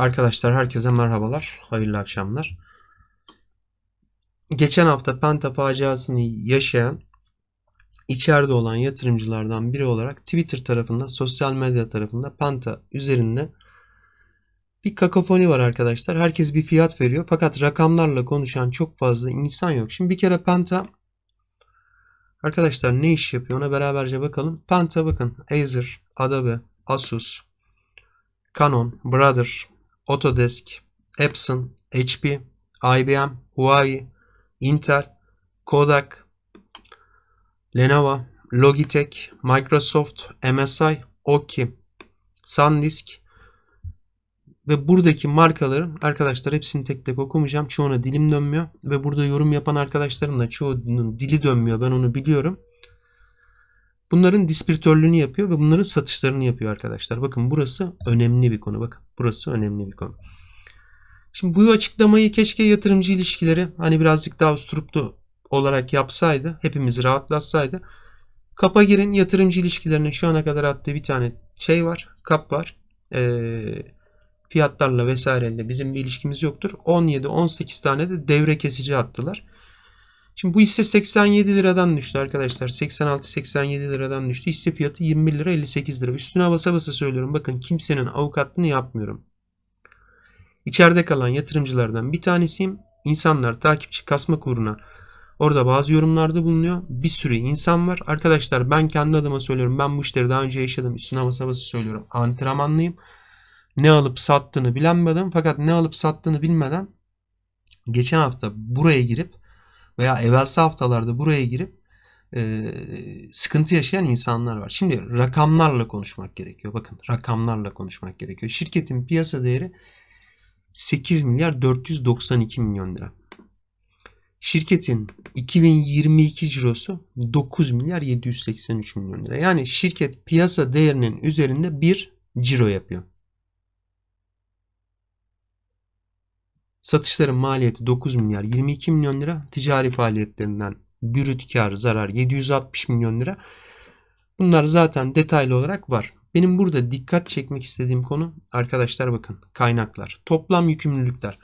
Arkadaşlar herkese merhabalar. Hayırlı akşamlar. Geçen hafta Penta faciasını yaşayan içeride olan yatırımcılardan biri olarak Twitter tarafında, sosyal medya tarafında Penta üzerinde bir kakofoni var arkadaşlar. Herkes bir fiyat veriyor fakat rakamlarla konuşan çok fazla insan yok. Şimdi bir kere Penta arkadaşlar ne iş yapıyor ona beraberce bakalım. Penta bakın Acer, Adobe, Asus, Canon, Brother, Autodesk, Epson, HP, IBM, Huawei, Intel, Kodak, Lenovo, Logitech, Microsoft, MSI, Oki, SanDisk ve buradaki markaların arkadaşlar hepsini tek tek okumayacağım. Çoğuna dilim dönmüyor ve burada yorum yapan arkadaşların da çoğunun dili dönmüyor. Ben onu biliyorum. Bunların distribütörlüğünü yapıyor ve bunların satışlarını yapıyor arkadaşlar. Bakın burası önemli bir konu. Bakın burası önemli bir konu. Şimdi bu açıklamayı keşke yatırımcı ilişkileri hani birazcık daha usturuplu olarak yapsaydı. Hepimizi rahatlatsaydı. Kapa girin yatırımcı ilişkilerinin şu ana kadar attığı bir tane şey var. Kap var. Ee, fiyatlarla vesaireyle bizim bir ilişkimiz yoktur. 17-18 tane de devre kesici attılar. Şimdi bu hisse 87 liradan düştü arkadaşlar. 86-87 liradan düştü. Hisse fiyatı 21 lira 58 lira. Üstüne basa basa söylüyorum. Bakın kimsenin avukatlığını yapmıyorum. İçeride kalan yatırımcılardan bir tanesiyim. İnsanlar takipçi kasmak uğruna orada bazı yorumlarda bulunuyor. Bir sürü insan var. Arkadaşlar ben kendi adıma söylüyorum. Ben bu işleri daha önce yaşadım. Üstüne basa basa söylüyorum. Antrenmanlıyım. Ne alıp sattığını bilenmedim. Fakat ne alıp sattığını bilmeden geçen hafta buraya girip veya evvelsi haftalarda buraya girip e, sıkıntı yaşayan insanlar var. Şimdi rakamlarla konuşmak gerekiyor. Bakın rakamlarla konuşmak gerekiyor. Şirketin piyasa değeri 8 milyar 492 milyon lira. Şirketin 2022 cirosu 9 milyar 783 milyon lira. Yani şirket piyasa değerinin üzerinde bir ciro yapıyor. Satışların maliyeti 9 milyar 22 milyon lira. Ticari faaliyetlerinden brüt kar zarar 760 milyon lira. Bunlar zaten detaylı olarak var. Benim burada dikkat çekmek istediğim konu arkadaşlar bakın kaynaklar. Toplam yükümlülükler.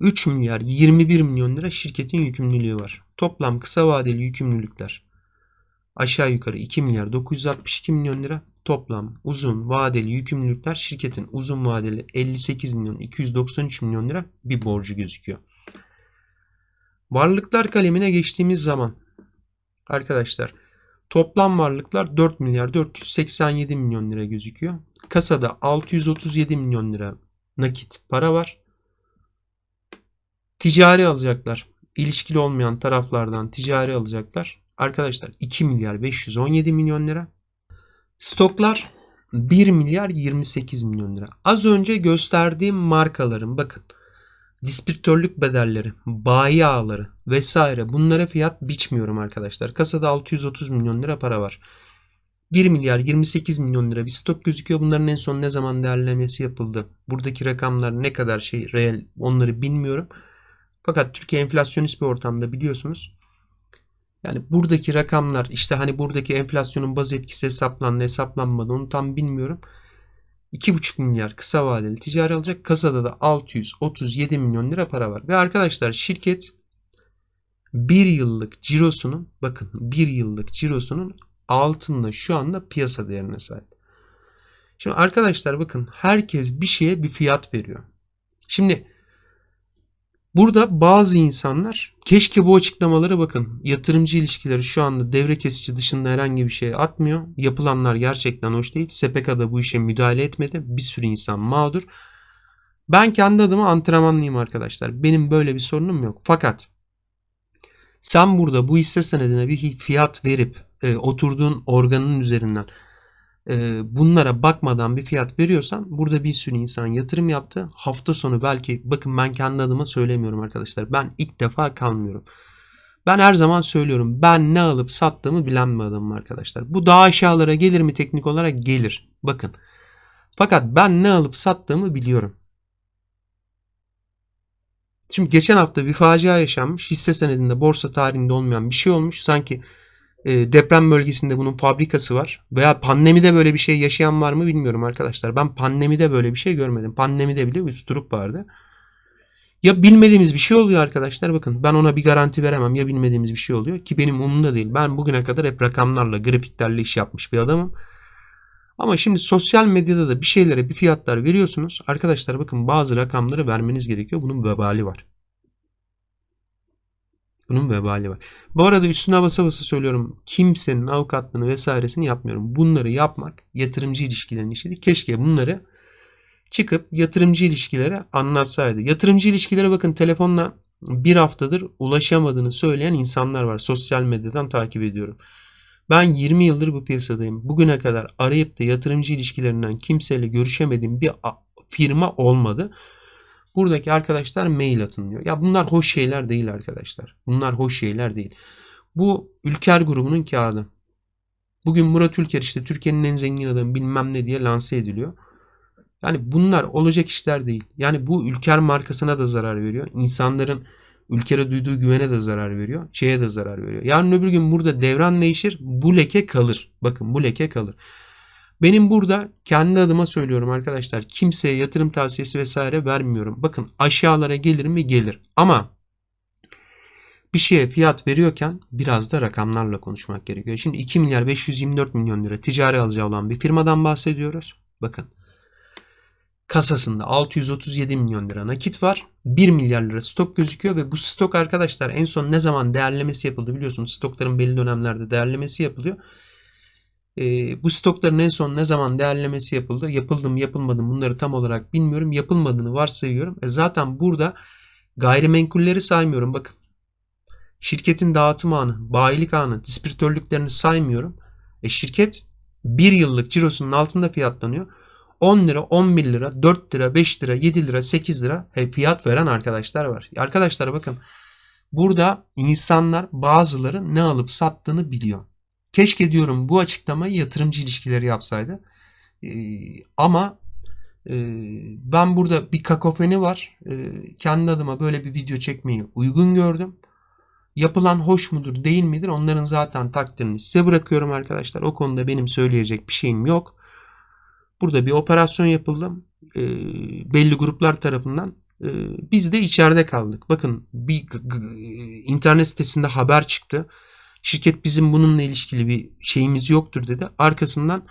3 milyar 21 milyon lira şirketin yükümlülüğü var. Toplam kısa vadeli yükümlülükler. Aşağı yukarı 2 milyar 962 milyon lira. Toplam uzun vadeli yükümlülükler şirketin uzun vadeli 58 milyon 293 milyon lira bir borcu gözüküyor. Varlıklar kalemine geçtiğimiz zaman arkadaşlar toplam varlıklar 4 milyar 487 milyon lira gözüküyor. Kasada 637 milyon lira nakit para var. Ticari alacaklar. İlişkili olmayan taraflardan ticari alacaklar. Arkadaşlar 2 milyar 517 milyon lira. Stoklar 1 milyar 28 milyon lira. Az önce gösterdiğim markaların bakın distribütörlük bedelleri, bayi ağları vesaire bunlara fiyat biçmiyorum arkadaşlar. Kasada 630 milyon lira para var. 1 milyar 28 milyon lira bir stok gözüküyor. Bunların en son ne zaman değerlemesi yapıldı? Buradaki rakamlar ne kadar şey reel onları bilmiyorum. Fakat Türkiye enflasyonist bir ortamda biliyorsunuz. Yani buradaki rakamlar işte hani buradaki enflasyonun baz etkisi hesaplandı hesaplanmadı onu tam bilmiyorum. 2,5 milyar kısa vadeli ticari alacak. Kasada da 637 milyon lira para var. Ve arkadaşlar şirket bir yıllık cirosunun bakın bir yıllık cirosunun altında şu anda piyasa değerine sahip. Şimdi arkadaşlar bakın herkes bir şeye bir fiyat veriyor. Şimdi Burada bazı insanlar keşke bu açıklamalara bakın. Yatırımcı ilişkileri şu anda devre kesici dışında herhangi bir şey atmıyor. Yapılanlar gerçekten hoş değil. SPK da bu işe müdahale etmedi. Bir sürü insan mağdur. Ben kendi adıma antrenmanlıyım arkadaşlar. Benim böyle bir sorunum yok. Fakat sen burada bu hisse senedine bir fiyat verip e, oturduğun organın üzerinden bunlara bakmadan bir fiyat veriyorsan burada bir sürü insan yatırım yaptı. Hafta sonu belki bakın ben kendi adıma söylemiyorum arkadaşlar. Ben ilk defa kalmıyorum. Ben her zaman söylüyorum. Ben ne alıp sattığımı bilen bir adamım arkadaşlar. Bu daha aşağılara gelir mi teknik olarak? Gelir. Bakın. Fakat ben ne alıp sattığımı biliyorum. Şimdi geçen hafta bir facia yaşanmış. Hisse senedinde borsa tarihinde olmayan bir şey olmuş. Sanki e, deprem bölgesinde bunun fabrikası var. Veya pandemide böyle bir şey yaşayan var mı bilmiyorum arkadaşlar. Ben pandemide böyle bir şey görmedim. Pandemide bile üsturup vardı. Ya bilmediğimiz bir şey oluyor arkadaşlar. Bakın ben ona bir garanti veremem. Ya bilmediğimiz bir şey oluyor ki benim umurumda değil. Ben bugüne kadar hep rakamlarla, grafiklerle iş yapmış bir adamım. Ama şimdi sosyal medyada da bir şeylere bir fiyatlar veriyorsunuz. Arkadaşlar bakın bazı rakamları vermeniz gerekiyor. Bunun vebali var. Bunun vebali var. Bu arada üstüne basa basa söylüyorum. Kimsenin avukatlığını vesairesini yapmıyorum. Bunları yapmak yatırımcı ilişkilerinin işiydi. Keşke bunları çıkıp yatırımcı ilişkilere anlatsaydı. Yatırımcı ilişkilere bakın telefonla bir haftadır ulaşamadığını söyleyen insanlar var. Sosyal medyadan takip ediyorum. Ben 20 yıldır bu piyasadayım. Bugüne kadar arayıp da yatırımcı ilişkilerinden kimseyle görüşemediğim bir firma olmadı. Buradaki arkadaşlar mail atın diyor. Ya bunlar hoş şeyler değil arkadaşlar. Bunlar hoş şeyler değil. Bu Ülker grubunun kağıdı. Bugün Murat Ülker işte Türkiye'nin en zengin adamı bilmem ne diye lanse ediliyor. Yani bunlar olacak işler değil. Yani bu Ülker markasına da zarar veriyor. İnsanların ülkere duyduğu güvene de zarar veriyor. Şeye de zarar veriyor. Yarın öbür gün burada devran değişir. Bu leke kalır. Bakın bu leke kalır. Benim burada kendi adıma söylüyorum arkadaşlar. Kimseye yatırım tavsiyesi vesaire vermiyorum. Bakın aşağılara gelir mi gelir. Ama bir şeye fiyat veriyorken biraz da rakamlarla konuşmak gerekiyor. Şimdi 2 milyar 524 milyon lira ticari alacağı olan bir firmadan bahsediyoruz. Bakın kasasında 637 milyon lira nakit var. 1 milyar lira stok gözüküyor ve bu stok arkadaşlar en son ne zaman değerlemesi yapıldı biliyorsunuz. Stokların belli dönemlerde değerlemesi yapılıyor. E, bu stokların en son ne zaman değerlemesi yapıldı? Yapıldı mı yapılmadı mı bunları tam olarak bilmiyorum. Yapılmadığını varsayıyorum. E, zaten burada gayrimenkulleri saymıyorum. Bakın şirketin dağıtım anı, bayilik anı, dispiritörlüklerini saymıyorum. E, şirket bir yıllık cirosunun altında fiyatlanıyor. 10 lira, 11 lira, 4 lira, 5 lira, 7 lira, 8 lira he, fiyat veren arkadaşlar var. Arkadaşlar bakın burada insanlar bazıları ne alıp sattığını biliyor. Keşke diyorum bu açıklamayı yatırımcı ilişkileri yapsaydı. Ee, ama e, ben burada bir kakofeni var. E, kendi adıma böyle bir video çekmeyi uygun gördüm. Yapılan hoş mudur değil midir onların zaten takdirini size bırakıyorum arkadaşlar. O konuda benim söyleyecek bir şeyim yok. Burada bir operasyon yapıldı. E, belli gruplar tarafından. E, biz de içeride kaldık. Bakın bir internet sitesinde haber çıktı. Şirket bizim bununla ilişkili bir şeyimiz yoktur dedi. Arkasından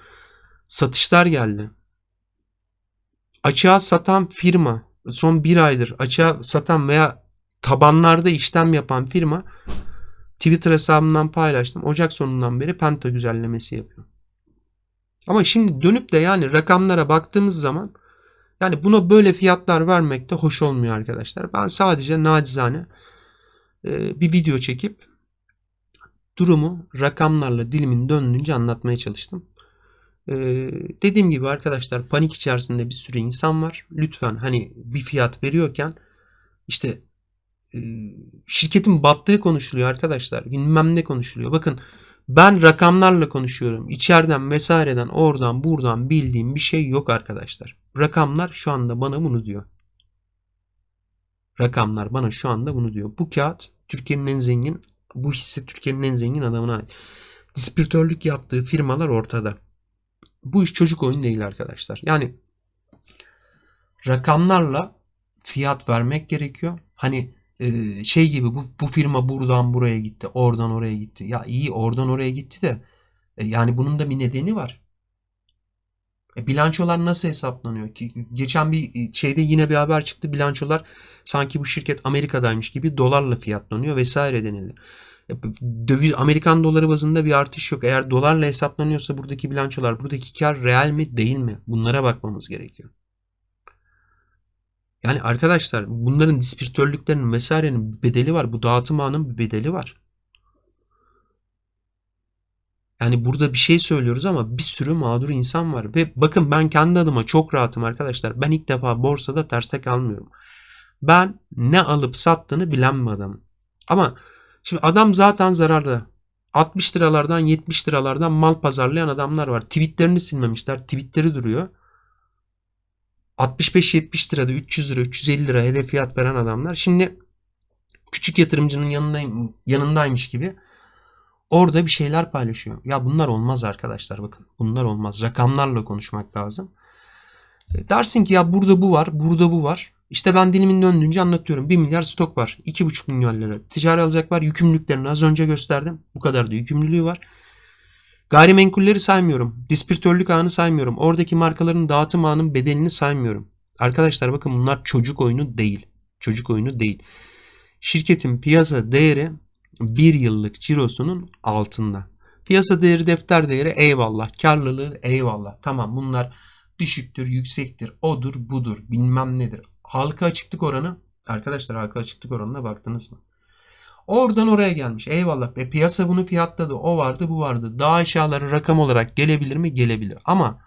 satışlar geldi. Açığa satan firma son bir aydır açığa satan veya tabanlarda işlem yapan firma Twitter hesabından paylaştım. Ocak sonundan beri penta güzellemesi yapıyor. Ama şimdi dönüp de yani rakamlara baktığımız zaman yani buna böyle fiyatlar vermek de hoş olmuyor arkadaşlar. Ben sadece nacizane e, bir video çekip durumu rakamlarla dilimin döndüğünce anlatmaya çalıştım. Ee, dediğim gibi arkadaşlar panik içerisinde bir sürü insan var. Lütfen hani bir fiyat veriyorken işte e, şirketin battığı konuşuluyor arkadaşlar. Bilmem ne konuşuluyor. Bakın ben rakamlarla konuşuyorum. İçeriden vesaireden oradan buradan bildiğim bir şey yok arkadaşlar. Rakamlar şu anda bana bunu diyor. Rakamlar bana şu anda bunu diyor. Bu kağıt Türkiye'nin en zengin bu hisse Türkiye'nin en zengin adamına ait. Dispiritörlük yaptığı firmalar ortada. Bu iş çocuk oyun değil arkadaşlar. Yani rakamlarla fiyat vermek gerekiyor. Hani e, şey gibi bu, bu firma buradan buraya gitti, oradan oraya gitti. Ya iyi oradan oraya gitti de e, yani bunun da bir nedeni var. E, bilançolar nasıl hesaplanıyor ki? Geçen bir şeyde yine bir haber çıktı. Bilançolar sanki bu şirket Amerika'daymış gibi dolarla fiyatlanıyor vesaire denildi. E, döviz Amerikan doları bazında bir artış yok. Eğer dolarla hesaplanıyorsa buradaki bilançolar, buradaki kar real mi değil mi? Bunlara bakmamız gerekiyor. Yani arkadaşlar bunların dispiritörlüklerinin vesairenin bedeli var. Bu dağıtım ağının bedeli var. Yani burada bir şey söylüyoruz ama bir sürü mağdur insan var. Ve bakın ben kendi adıma çok rahatım arkadaşlar. Ben ilk defa borsada terste kalmıyorum. Ben ne alıp sattığını bilen bir adamım. Ama şimdi adam zaten zararda. 60 liralardan 70 liralardan mal pazarlayan adamlar var. Tweetlerini silmemişler. Tweetleri duruyor. 65-70 lirada 300 lira 350 lira hedef fiyat veren adamlar. Şimdi küçük yatırımcının yanındayım, yanındaymış gibi Orada bir şeyler paylaşıyor. Ya bunlar olmaz arkadaşlar bakın. Bunlar olmaz. Rakamlarla konuşmak lazım. E, Dersin ki ya burada bu var, burada bu var. İşte ben dilimin döndüğünce anlatıyorum. 1 milyar stok var. 2,5 milyon lira. Ticari alacak var. Yükümlülüklerini az önce gösterdim. Bu kadar da yükümlülüğü var. Gayrimenkulleri saymıyorum. Dispiritörlük ağını saymıyorum. Oradaki markaların dağıtım ağının bedelini saymıyorum. Arkadaşlar bakın bunlar çocuk oyunu değil. Çocuk oyunu değil. Şirketin piyasa değeri bir yıllık cirosunun altında. Piyasa değeri, defter değeri eyvallah. Karlılığı eyvallah. Tamam bunlar düşüktür, yüksektir, odur, budur, bilmem nedir. Halka açıklık oranı, arkadaşlar halka açıklık oranına baktınız mı? Oradan oraya gelmiş. Eyvallah. E, piyasa bunu fiyatladı. O vardı, bu vardı. Daha aşağıları rakam olarak gelebilir mi? Gelebilir. Ama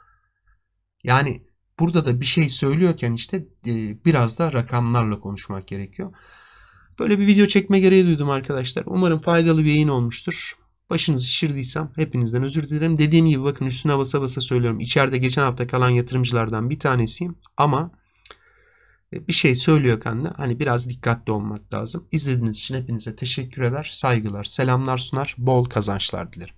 yani burada da bir şey söylüyorken işte e, biraz da rakamlarla konuşmak gerekiyor. Böyle bir video çekme gereği duydum arkadaşlar. Umarım faydalı bir yayın olmuştur. Başınızı şişirdiysem hepinizden özür dilerim. Dediğim gibi bakın üstüne basa basa söylüyorum. İçeride geçen hafta kalan yatırımcılardan bir tanesiyim. Ama bir şey söylüyorken de hani biraz dikkatli olmak lazım. İzlediğiniz için hepinize teşekkür eder, saygılar, selamlar sunar, bol kazançlar dilerim.